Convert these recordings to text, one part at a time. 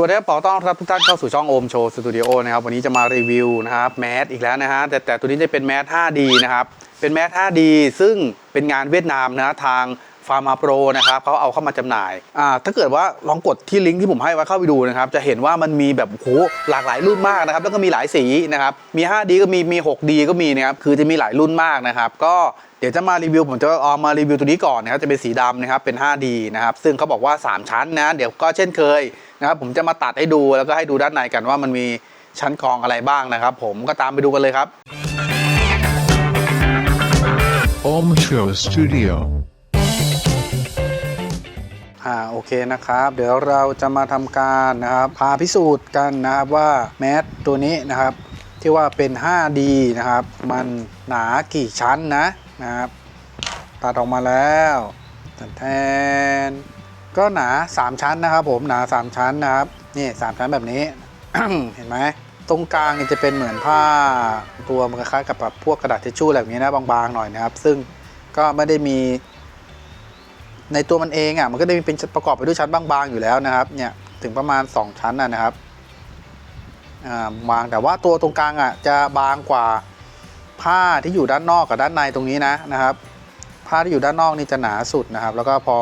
สวัสดีครับปอต้อนรับทุกท่านเข้าสู่ช่องโอมโชว์สตูดิโอนะครับวันนี้จะมารีวิวนะครับแมสอีกแล้วนะฮะแต่แต่ตัวนี้จะเป็นแมส 5D นะครับเป็นแมส 5D ซึ่งเป็นงานเวียดนามนะทาง ฟาร์มาโปรนะครับเขาเอาเข้ามาจำหน่ายอ่าถ้าเกิดว่าลองกดที่ลิงก์ที่ผมให้ไว้เข้าไปดูนะครับจะเห็นว่ามันมีแบบโอ้โหหลากหลายรุ่นมากนะครับแล้วก็มีหลายสีนะครับมี 5D ก็มีมี 6D ก็มีนะครับคือจะมีหลายรุ่นมากนะครับก็เดี๋ยวจะมารีวิวผมจะเอามารีวิวตัวนี้ก่อนนะครับจะเป็นสีดำนะครับเป็น 5D นะครับซึ่งเขาบอกว่า 3 ชั้นนะเดี๋ยวก็เช่นเคยนะครับผมจะมาตัดให้ดูแล้วก็ให้ดูด้านในกันว่ามันมีชั้นกรองอะไรบ้างนะครับ ผมก็ตามไปดูกันเลยครับ Om Show Studio. อ่าโอเคนะครับ เดี๋ยวเราจะมาทำการนะครับพาพิสูจน์กันนะครับว่าแมสตัวนี้นะครับ ที่ว่าเป็น 5D นะครับ มันหนากี่ชั้นนะนะครับตัดออกมาแล้วแทนก็หนา 3 ชั้นนะครับ ผมหนา 3 ชั้นนะครับนี่สามชั้นแบบนี้ เห็นไหมตรงกลางจะเป็นเหมือนผ้าตัวมันคล้ายๆกับแบบพวกกระดาษทิชชู่อะไรแบบนี้นะบางๆหน่อยนะครับ ซึ่งก็ไม่ได้มี ในตัวมันเองอะมันก็ได้มีเป็นประกอบไปด้วยชั้นบางๆอยู่แล้วนะครับ เนี่ยถึงประมาณ 2 ชั้นนะครับอ่าบางแต่ว่าตัวตรงกลางอะจะบางกว่าผ้าที่อยู่ด้านนอกกับด้านในตรงนี้นะนะครับ ผ้าที่อยู่ด้านนอกนี่จะหนาสุดนะครับ แล้วก็พอ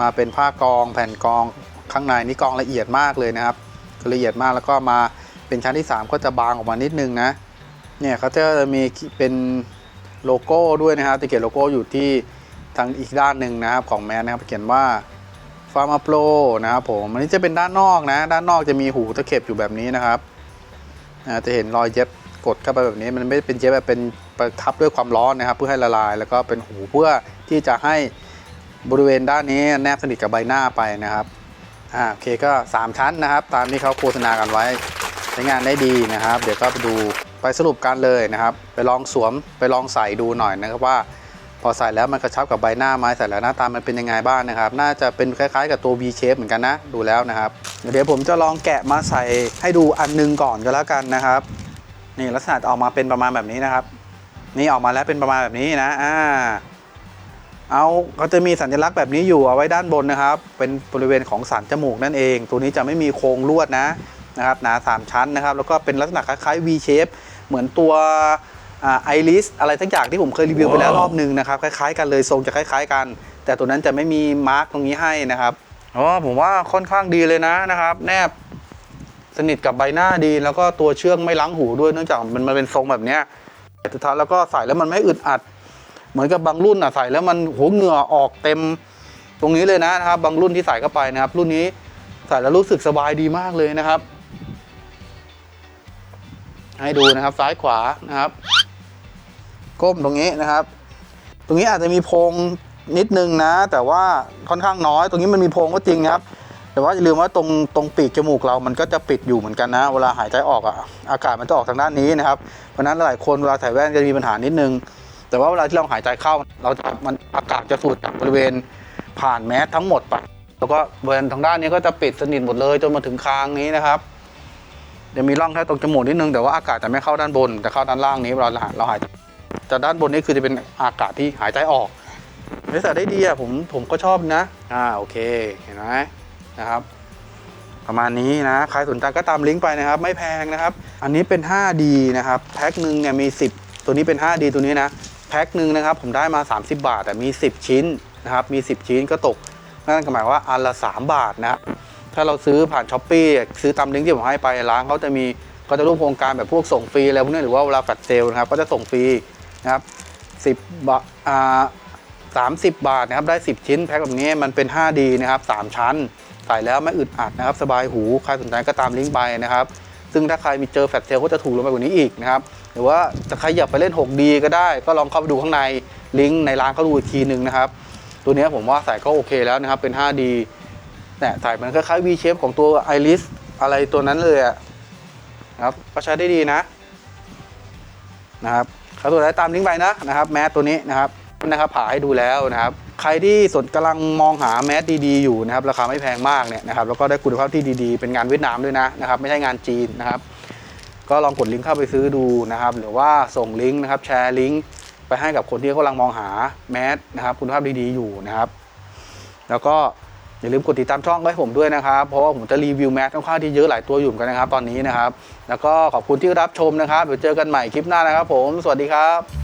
มาเป็นผ้ากองแผ่นกองข้างในนี่กองละเอียดมากเลยนะครับละเอียดมากแล้วก็มาเป็นชั้นที่ 3 ก็จะบางออกมานิดนึงนะเนี่ยเขาจะมีเป็นโลโก้ด้วยนะครับจะเขียนโลโก้อยู่ที่ ทางอีกด้านหนึ่งนะครับของแมสนะครับเขียนว่า f a r m a Pro นะครับผมอันนี้จะเป็นด้านนอกนะ ด้านนอกจะมีหูตะเข็บอยู่แบบนี้นะครับจะเห็นรอยเย็บกดเข้าไปแบบนี้มันไม่เป็นเย็บแบบเป็นประทับด้วยความร้อนนะครับ เพื่อให้ละลาย แล้วก็เป็นหูเพื่อที่จะให้บริเวณด้านนี้แนบสนิทกับใบหน้าไปนะครับอ่าโอเคก็ 3 ชั้นนะครับ ตามที่เขาโฆษณากันไว้ใช้งานได้ดีนะครับ เดี๋ยวก็ไปดูไปสรุปกันเลยนะครับ ไปลองสวมไปลองใส่ดูหน่อยนะครับว่า พอใส่แล้วมันกระชับกับใบหน้าไม้ใส่แล้วหน้าตามันเป็นยังไงบ้างนะครับ น่าจะเป็นคล้าย ๆ กับตัว V shape เหมือนกันนะ ดูแล้วนะครับ เดี๋ยวผมจะลองแกะมาใส่ให้ดูอันหนึงก่อนก็แล้วกันนะครับ นี่ลักษณะออกมาเป็นประมาณแบบนี้นะครับ นี่ออกมาแล้วเป็นประมาณแบบนี้นะอ่าเอาเขาจะมีสัญลักษณ์แบบนี้อยู่เอาไว้ด้านบนนะครับ เป็นบริเวณของสันจมูกนั่นเอง ตัวนี้จะไม่มีโครงลวดนะนะครับหนา3ชั้นนะครับ แล้วก็เป็นลักษณะคล้ายๆ V shape เหมือนตัว ไอริสอะไรทั้งอย่างที่ผมเคยรีวิวไปแล้วรอบหนึงนะครับคล้ายๆกันเลยทรงจะคล้ายๆกัน แต่ตัวนั้นจะไม่มีมาร์กตรงนี้ให้นะครับอ๋อผมว่าค่อนข้างดีเลยนะนะครับ แนบสนิทกับใบหน้าดี แล้วก็ตัวเชื่องไม่ล้างหูด้วยเนื่องจากมันมันเป็นทรงแบบเนี้ยแต่สุดท้ายแล้วก็ใส่แล้วมันไม่อึดอัด เหมือนกับบางรุ่นอะใส่แล้วมันหัวเหงื่อออกเต็มตรงนี้เลยนะนะครับ บางรุ่นที่ใส่เข้าไปนะครับ รุ่นนี้ใส่แล้วรู้สึกสบายดีมากเลยนะครับ ให้ดูนะครับซ้ายขวานะครับ ก้มตรงนี้นะครับ ตรงนี้อาจจะมีโพรงนิดนึงนะ แต่ว่าค่อนข้างน้อย ตรงนี้มันมีโพรงก็จริงครับ แต่ว่าอย่าลืมว่าตรงตรงปีกจมูกเรามันก็จะปิดอยู่เหมือนกันนะ เวลาหายใจออกอะอากาศมันจะออกทางด้านนี้นะครับ เพราะนั้นหลายคนเวลาใส่แว่นจะมีปัญหานิดนึง แต่ว่าเวลาที่เราหายใจเข้าเราจะมันอากาศจะสูดจากบริเวณผ่านแมสทั้งหมดไปแล้วก็บริเวณทางด้านนี้ก็จะปิดสนิทหมดเลยจนมาถึงคางนี้นะครับเดี๋ยวมีร่องแค่ตรงจมูกนิดนึงแต่ว่าอากาศจะไม่เข้าด้านบนแต่เข้าด้านล่างนี้เวลาเราหาย แต่ด้านบนนี้คือจะเป็นอากาศที่หายใจออกไม่ใส่ได้ดีอะผมผมก็ชอบนะ อ่าโอเคเห็นไหมนะครับ ประมาณนี้นะใครสนใจก็ตามลิงก์ไปนะครับ ไม่แพงนะครับ อันนี้เป็น 5D นะครับแพ็คหนึ่งเนี่ยมี 10 ตัวนี้เป็น 5D ตัวนี้นะแพ็คหนึ่งนะครับผมได้มา 30 บาทแต่มี 10 ชิ้นนะครับมี 10 ชิ้นก็ตกนั่นก็หมายว่าอันละ 3 บาทนะครับถ้าเราซื้อผ่านช้อปปี้ซื้อตามลิงก์ที่ผมให้ไปร้านเขาจะมีก็จะร่วมโครงการแบบพวกส่งฟรีอะไรพวกนี้หรือว่าเวลาแฟลชเซลนะครับก็จะส่งฟรี นะครับ10บาทอ่า30บาทนะครับได้ 10 ชิ้นแพ็คแบบนี้มันเป็น 5D นะครับ 3 ชั้น ใส่แล้วไม่อึดอัดนะครับ สบายหู ใครสนใจก็ตามลิงก์ไปนะครับ ซึ่งถ้าใครมีเจอแฟลชเซลก็จะถูกลงไปกว่านี้อีกนะครับ หรือว่าจะใครอยากไปเล่น 6D ก็ได้ ก็ลองเข้าไปดูข้างในลิงก์ในร้านเขาดูอีกทีหนึ่งนะครับ ตัวนี้ผมว่าใส่ก็โอเคแล้วนะครับ เป็น 5D เนี่ยใส่มันคล้ายๆ V shape ของตัว Iris อะไรตัวนั้นเลยอะนะครับก็ใช้ได้ดีนะนะครับ เขาตัวไหนตามลิงก์ไปนะนะครับแมสตัวนี้นะครับนะครับผ่าให้ดูแล้วนะครับใครที่สนกำลังมองหาแมสดีๆอยู่นะครับราคาไม่แพงมากเนี่ยนะครับแล้วก็ได้คุณภาพที่ดีๆ เป็นงานเวียดนามด้วยนะนะครับไม่ใช่งานจีนนะครับก็ลองกดลิงก์เข้าไปซื้อดูนะครับหรือว่าส่งลิงก์นะครับแชร์ลิงก์ไปให้กับคนที่กำลังมองหาแมสนะครับคุณภาพดีๆอยู่นะครับ แล้วก็ อย่าลืมกดติดตามช่องไว้ผมด้วยนะครับ เพราะว่าผมจะรีวิวแมสค่อนข้างที่เยอะหลายตัวอยู่กันนะครับ ตอนนี้นะครับ แล้วก็ขอบคุณที่รับชมนะครับเดี๋ยวเจอกันใหม่คลิปหน้านะครับ ผม สวัสดีครับ